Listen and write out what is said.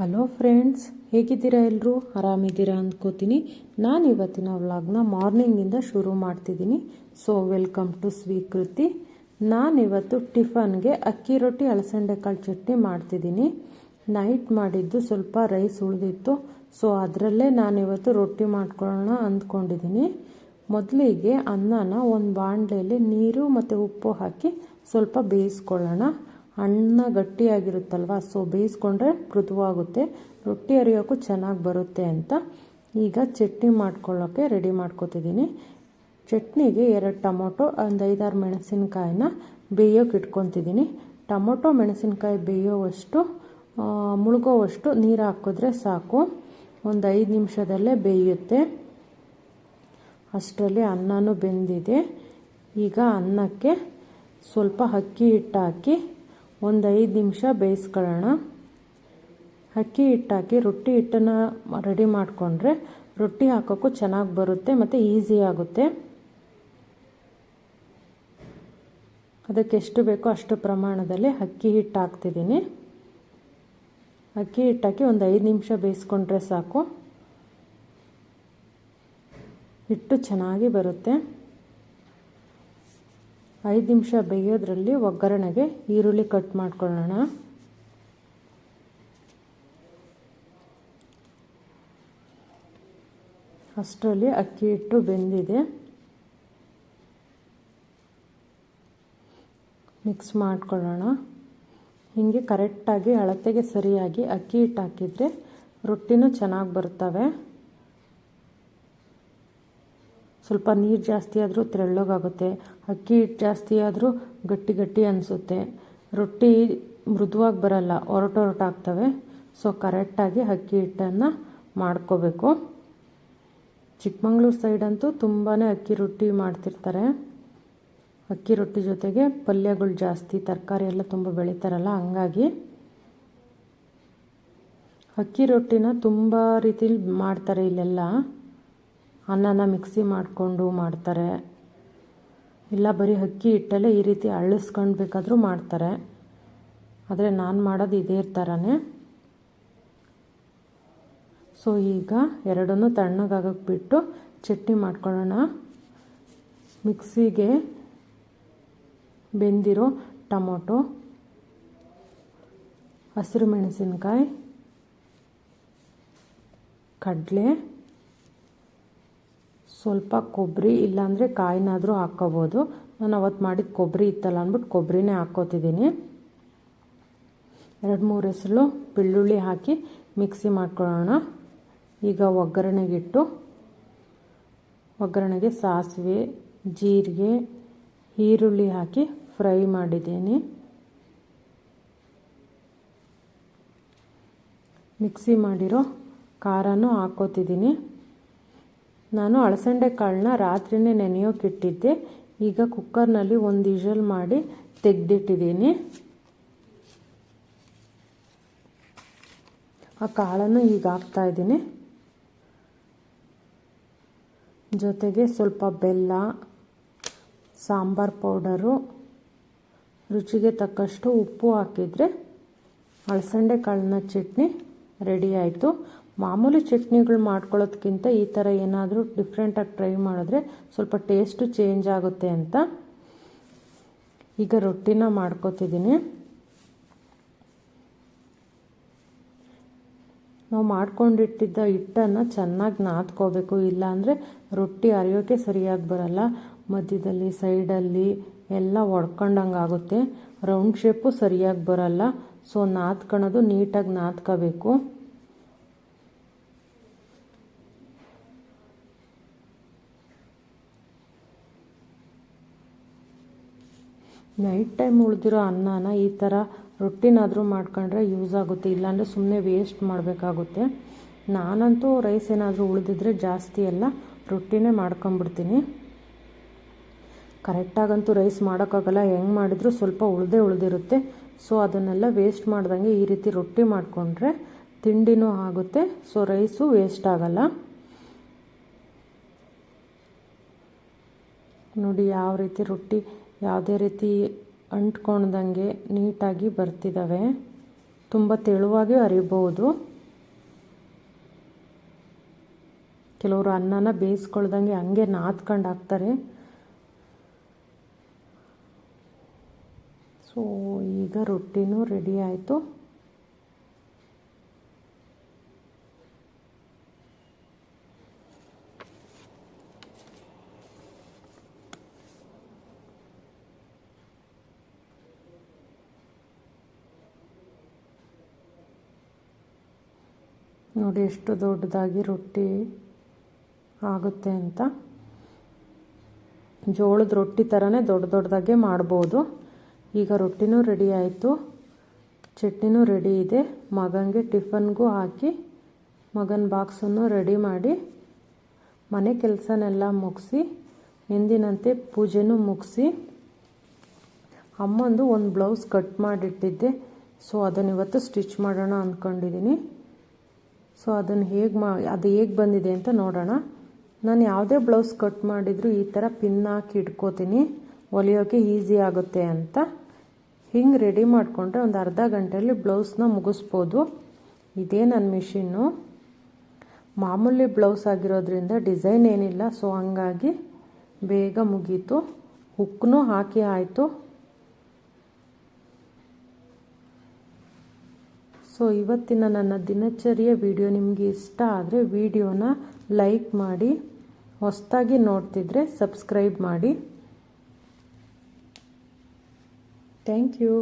Hello friends, ಹೇಗಿದ್ದೀರಾ ಎಲ್ಲರೂ ಆರಾಮಿದ್ದೀರಾ ಅಂದ್ಕೋತೀನಿ ನಾನು ಇವತ್ತಿನ ವ್ಲಾಗ್ನ ಮಾರ್ನಿಂಗಿಂದ ಶುರು ಮಾಡ್ತಿದ್ದೀನಿ. ಸೊ ವೆಲ್ಕಮ್ ಟು ಸ್ವೀಕೃತಿ ನಾನಿವತ್ತು ಟಿಫನ್ಗೆ ಅಕ್ಕಿ ರೊಟ್ಟಿ ಅಲಸಂಡೆಕಾಳು ಚಟ್ನಿ ಮಾಡ್ತಿದ್ದೀನಿ. ನೈಟ್ ಮಾಡಿದ್ದು ಸ್ವಲ್ಪ ರೈಸ್ ಉಳಿದಿತ್ತು. ಸೊ ಅದರಲ್ಲೇ ನಾನಿವತ್ತು ರೊಟ್ಟಿ ಮಾಡ್ಕೊಳ್ಳೋಣ ಅಂದ್ಕೊಂಡಿದ್ದೀನಿ. ಮೊದಲಿಗೆ ಅನ್ನನ ಒಂದು ಬಾಣಲೆಯಲ್ಲಿ ನೀರು ಮತ್ತು ಉಪ್ಪು ಹಾಕಿ ಸ್ವಲ್ಪ ಬೇಯಿಸ್ಕೊಳ್ಳೋಣ. ಅನ್ನ ಗಟ್ಟಿಯಾಗಿರುತ್ತಲ್ವ? ಸೊ ಬೇಯಿಸ್ಕೊಂಡ್ರೆ ಮೃದುವಾಗುತ್ತೆ. ರೊಟ್ಟಿ ಅರಿಯೋಕ್ಕೂ ಚೆನ್ನಾಗಿ ಬರುತ್ತೆ ಅಂತ ಈಗ ಚಟ್ನಿ ಮಾಡ್ಕೊಳ್ಳೋಕ್ಕೆ ರೆಡಿ ಮಾಡ್ಕೊತಿದ್ದೀನಿ. ಚಟ್ನಿಗೆ ಎರಡು ಟೊಮೊಟೊ, ಒಂದು ಐದಾರು ಮೆಣಸಿನ್ಕಾಯಿನ ಬೇಯೋಕೆ ಇಟ್ಕೊತಿದ್ದೀನಿ. ಟೊಮೊಟೊ, ಮೆಣಸಿನ್ಕಾಯಿ ಬೇಯೋವಷ್ಟು ಮುಳುಗೋವಷ್ಟು ನೀರು ಹಾಕಿದ್ರೆ ಸಾಕು. ಒಂದು ಐದು ನಿಮಿಷದಲ್ಲೇ ಬೇಯುತ್ತೆ. ಅಷ್ಟರಲ್ಲಿ ಅನ್ನನೂ ಬೆಂದಿದೆ. ಈಗ ಅನ್ನಕ್ಕೆ ಸ್ವಲ್ಪ ಅಕ್ಕಿ ಹಿಟ್ಟು ಹಾಕಿ ಒಂದು ಐದು ನಿಮಿಷ ಬೇಯಿಸ್ಕೊಳ್ಳೋಣ. ಅಕ್ಕಿ ಹಿಟ್ಟಾಕಿ ರೊಟ್ಟಿ ಹಿಟ್ಟನ್ನು ರೆಡಿ ಮಾಡಿಕೊಂಡ್ರೆ ರೊಟ್ಟಿ ಹಾಕೋಕ್ಕೂ ಚೆನ್ನಾಗಿ ಬರುತ್ತೆ ಮತ್ತು ಈಸಿ ಆಗುತ್ತೆ. ಅದಕ್ಕೆ ಎಷ್ಟು ಬೇಕೋ ಅಷ್ಟು ಪ್ರಮಾಣದಲ್ಲಿ ಅಕ್ಕಿ ಹಿಟ್ಟು ಹಾಕ್ತಿದ್ದೀನಿ. ಅಕ್ಕಿ ಹಿಟ್ಟಾಕಿ ಒಂದು ಐದು ನಿಮಿಷ ಬೇಯಿಸ್ಕೊಂಡ್ರೆ ಸಾಕು. ಹಿಟ್ಟು ಚೆನ್ನಾಗಿ ಬರುತ್ತೆ. ಐದು ನಿಮಿಷ ಬೇಯೋದ್ರಲ್ಲಿ ಒಗ್ಗರಣೆಗೆ ಈರುಳ್ಳಿ ಕಟ್ ಮಾಡ್ಕೊಳ್ಳೋಣ. ಅಷ್ಟರಲ್ಲಿ ಅಕ್ಕಿ ಹಿಟ್ಟು ಬೆಂದಿದೆ. ಮಿಕ್ಸ್ ಮಾಡ್ಕೊಳ್ಳೋಣ. ಹೀಗೆ ಕರೆಕ್ಟಾಗಿ ಅಳತೆಗೆ ಸರಿಯಾಗಿ ಅಕ್ಕಿ ಹಿಟ್ಟು ಹಾಕಿದರೆ ರೊಟ್ಟಿನೂ ಚೆನ್ನಾಗಿ ಬರ್ತವೆ. ಸ್ವಲ್ಪ ನೀರು ಜಾಸ್ತಿ ಆದರೂ ತೆಳ್ಳಗಾಗುತ್ತೆ. ಅಕ್ಕಿ ಹಿಟ್ಟು ಜಾಸ್ತಿ ಆದರೂ ಗಟ್ಟಿ ಗಟ್ಟಿ ಅನಿಸುತ್ತೆ. ರೊಟ್ಟಿ ಮೃದುವಾಗಿ ಬರಲ್ಲ ಆಗ್ತವೆ. ಸೊ ಕರೆಕ್ಟಾಗಿ ಅಕ್ಕಿ ಹಿಟ್ಟನ್ನು ಮಾಡ್ಕೋಬೇಕು. ಚಿಕ್ಕಮಂಗ್ಳೂರು ಸೈಡಂತೂ ತುಂಬಾ ಅಕ್ಕಿ ರೊಟ್ಟಿ ಮಾಡ್ತಿರ್ತಾರೆ. ಅಕ್ಕಿ ರೊಟ್ಟಿ ಜೊತೆಗೆ ಪಲ್ಯಗಳು ಜಾಸ್ತಿ, ತರಕಾರಿ ಎಲ್ಲ ತುಂಬ ಬೆಳೀತಾರಲ್ಲ, ಹಂಗಾಗಿ ಅಕ್ಕಿ ರೊಟ್ಟಿನ ತುಂಬ ರೀತಿಲಿ ಮಾಡ್ತಾರೆ ಇಲ್ಲೆಲ್ಲ. ಅನ್ನನ ಮಿಕ್ಸಿ ಮಾಡಿಕೊಂಡು ಮಾಡ್ತಾರೆ. ಇಲ್ಲ, ಬರೀ ಅಕ್ಕಿ ಹಿಟ್ಟಲ್ಲೇ ಈ ರೀತಿ ಅಳ್ಳಿಸ್ಕೊಂಡು ಬೇಕಾದರೂ ಮಾಡ್ತಾರೆ. ಆದರೆ ನಾನು ಮಾಡೋದು ಇದೇ ಥರನೇ. ಸೊ ಈಗ ಎರಡನ್ನೂ ತಣ್ಣಗಾಗಕ್ಕೆ ಬಿಟ್ಟು ಚಟ್ನಿ ಮಾಡ್ಕೊಳ್ಳೋಣ. ಮಿಕ್ಸಿಗೆ ಬೆಂದಿರೋ ಟೊಮೊಟೊ, ಹಸಿರು ಮೆಣಸಿನಕಾಯಿ, ಕಡಲೆ ಸ್ವಲ್ಪ ಕೊಬ್ಬರಿ ಇಲ್ಲಾಂದರೆ ಕಾಯಿನಾದರೂ ಹಾಕ್ಕೋಬೋದು ನಾನು ಅವತ್ತು ಮಾಡಿದ ಕೊಬ್ಬರಿ ಇತ್ತಲ್ಲ ಅಂದ್ಬಿಟ್ಟು ಕೊಬ್ಬರಿನೇ ಹಾಕ್ಕೋತಿದ್ದೀನಿ ಎರಡು ಮೂರು ಹೆಸರು ಬೆಳ್ಳುಳ್ಳಿ ಹಾಕಿ ಮಿಕ್ಸಿ ಮಾಡ್ಕೊಳ್ಳೋಣ. ಈಗ ಒಗ್ಗರಣೆಗಿಟ್ಟು, ಒಗ್ಗರಣೆಗೆ ಸಾಸಿವೆ, ಜೀರಿಗೆ, ಈರುಳ್ಳಿ ಹಾಕಿ ಫ್ರೈ ಮಾಡಿದ್ದೀನಿ. ಮಿಕ್ಸಿ ಮಾಡಿರೋ ಖಾರನೂ ಹಾಕ್ಕೋತಿದ್ದೀನಿ ನಾನು ಅಳಸಂಡೆ ಕಾಳನ್ನ ರಾತ್ರಿನೇ ನೆನೆಯೋಕ್ಕಿಟ್ಟಿದ್ದೆ ಈಗ ಕುಕ್ಕರ್ನಲ್ಲಿ ಒಂದು ಇಜಲ್ ಮಾಡಿ ತೆಗೆದಿಟ್ಟಿದ್ದೀನಿ. ಆ ಕಾಳನ್ನು ಈಗ ಹಾಕ್ತಾ ಇದ್ದೀನಿ. ಜೊತೆಗೆ ಸ್ವಲ್ಪ ಬೆಲ್ಲ, ಸಾಂಬಾರು ಪೌಡರು, ರುಚಿಗೆ ತಕ್ಕಷ್ಟು ಉಪ್ಪು ಹಾಕಿದರೆ ಅಳಸಂಡೆ ಕಾಳಿನ ಚಟ್ನಿ ರೆಡಿ ಆಯಿತು. ಮಾಮೂಲಿ ಚಟ್ನಿಗಳು ಮಾಡ್ಕೊಳ್ಳೋದಕ್ಕಿಂತ ಈ ಥರ ಏನಾದರೂ ಡಿಫ್ರೆಂಟಾಗಿ ಟ್ರೈ ಮಾಡಿದ್ರೆ ಸ್ವಲ್ಪ ಟೇಸ್ಟು ಚೇಂಜ್ ಆಗುತ್ತೆ ಅಂತ. ಈಗ ರೊಟ್ಟಿನ ಮಾಡ್ಕೋತಿದ್ದೀನಿ. ನಾವು ಮಾಡ್ಕೊಂಡಿಟ್ಟಿದ್ದ ಹಿಟ್ಟನ್ನು ಚೆನ್ನಾಗಿ ನಾದ್ಕೋಬೇಕು, ಇಲ್ಲಾಂದರೆ ರೊಟ್ಟಿ ಅರಿಯೋಕ್ಕೆ ಸರಿಯಾಗಿ ಬರಲ್ಲ. ಮಧ್ಯದಲ್ಲಿ, ಸೈಡಲ್ಲಿ ಎಲ್ಲ ಒಡ್ಕೊಂಡಂಗೆ ಆಗುತ್ತೆ ರೌಂಡ್ ಶೇಪು ಸರಿಯಾಗಿ ಬರಲ್ಲ. ಸೊ ನಾದ್ಕೊಳ್ಳೋದು ನೀಟಾಗಿ ನಾದ್ಕೋಬೇಕು. ನೈಟ್ ಟೈಮ್ ಉಳಿದಿರೋ ಅನ್ನನ ಈ ಥರ ರೊಟ್ಟಿನಾದರೂ ಮಾಡ್ಕೊಂಡ್ರೆ ಯೂಸ್ ಆಗುತ್ತೆ. ಇಲ್ಲಾಂದರೆ ಸುಮ್ಮನೆ ವೇಸ್ಟ್ ಮಾಡಬೇಕಾಗುತ್ತೆ. ನಾನಂತೂ ರೈಸ್ ಏನಾದರೂ ಉಳಿದಿದ್ರೆ ಜಾಸ್ತಿ ಎಲ್ಲ ರೊಟ್ಟಿನೇ ಮಾಡ್ಕೊಂಬಿಡ್ತೀನಿ ಕರೆಕ್ಟಾಗಂತೂ ರೈಸ್ ಮಾಡೋಕ್ಕಾಗಲ್ಲ. ಹೆಂಗೆ ಮಾಡಿದರೂ ಸ್ವಲ್ಪ ಉಳ್ದೇ ಉಳಿದಿರುತ್ತೆ. ಸೊ ಅದನ್ನೆಲ್ಲ ವೇಸ್ಟ್ ಮಾಡ್ದಂಗೆ ಈ ರೀತಿ ರೊಟ್ಟಿ ಮಾಡಿಕೊಂಡ್ರೆ ತಿಂಡಿನೂ ಆಗುತ್ತೆ. ಸೊ ರೈಸು ವೇಸ್ಟ್ ಆಗಲ್ಲ. ನೋಡಿ ಯಾವ ರೀತಿ ರೊಟ್ಟಿ ಯಾವುದೇ ರೀತಿ ಅಂಟ್ಕೊಳ್ದಂಗೆ ನೀಟಾಗಿ ಬರ್ತಿದ್ದಾವೆ ತುಂಬ ತೆಳುವಾಗಿ ಅರಿಬೋದು ಕೆಲವರು ಅನ್ನನ ಬೇಯಿಸ್ಕೊಳ್ದಂಗೆ ಹಂಗೆ ನಾದ್ಕೊಂಡು ಹಾಕ್ತಾರೆ. ಸೊ ಈಗ ರೊಟ್ಟಿನೂ ರೆಡಿ ಆಯಿತು. ನೋಡಿ ಎಷ್ಟು ದೊಡ್ಡದಾಗಿ ರೊಟ್ಟಿ ಆಗುತ್ತೆ ಅಂತ. ಜೋಳದ ರೊಟ್ಟಿ ಥರನೇ ದೊಡ್ಡ ದೊಡ್ಡದಾಗೆ ಮಾಡ್ಬೋದು. ಈಗ ರೊಟ್ಟಿನೂ ರೆಡಿ ಆಯಿತು. ಚಟ್ನಿನೂ ರೆಡಿ ಇದೆ. ಮಗನಿಗೆ ಟಿಫನ್ಗೂ ಹಾಕಿ ಮಗನ ಬಾಕ್ಸನ್ನು ರೆಡಿ ಮಾಡಿ ಮನೆ ಕೆಲಸನೆಲ್ಲ ಮುಗಿಸಿ, ಎಂದಿನಂತೆ ಪೂಜೆನೂ ಮುಗಿಸಿ ಅಮ್ಮಂದು ಒಂದು ಬ್ಲೌಸ್ ಕಟ್ ಮಾಡಿಟ್ಟಿದ್ದೆ. ಸೊ ಅದನ್ನು ಇವತ್ತು ಸ್ಟಿಚ್ ಮಾಡೋಣ ಅಂದ್ಕೊಂಡಿದ್ದೀನಿ ಸೊ ಅದನ್ನು ಹೇಗೆ ಮಾ, ಅದು ಹೇಗೆ ಬಂದಿದೆ ಅಂತ ನೋಡೋಣ. ನಾನು ಯಾವುದೇ ಬ್ಲೌಸ್ ಕಟ್ ಮಾಡಿದರೂ ಈ ಥರ ಪಿನ್ ಹಾಕಿ ಇಟ್ಕೋತೀನಿ. ಹೊಲಿಯೋಕ್ಕೆ ಈಸಿ ಆಗುತ್ತೆ ಅಂತ. ಹಿಂಗೆ ರೆಡಿ ಮಾಡಿಕೊಂಡ್ರೆ ಒಂದು ಅರ್ಧ ಗಂಟೆಯಲ್ಲಿ ಬ್ಲೌಸ್ನ ಮುಗಿಸ್ಬೋದು. ಇದೇ ನನ್ನ ಮಿಷಿನ್ನು ಮಾಮೂಲಿ ಬ್ಲೌಸ್ ಆಗಿರೋದ್ರಿಂದ ಡಿಸೈನ್ ಏನಿಲ್ಲ ಸೊ ಹಂಗಾಗಿ ಬೇಗ ಮುಗೀತು. ಹುಕ್ನೂ ಹಾಕಿ ಆಯಿತು. ಸೊ ಇವತ್ತಿನ ನನ್ನ ದಿನಚರಿಯ ವಿಡಿಯೋ ನಿಮಗೆ ಇಷ್ಟ ಆದರೆ ವಿಡಿಯೋನ ಲೈಕ್ ಮಾಡಿ, ಹೊಸದಾಗಿ ನೋಡ್ತಿದ್ರೆ ಸಬ್ಸ್ಕ್ರೈಬ್ ಮಾಡಿ. Thank you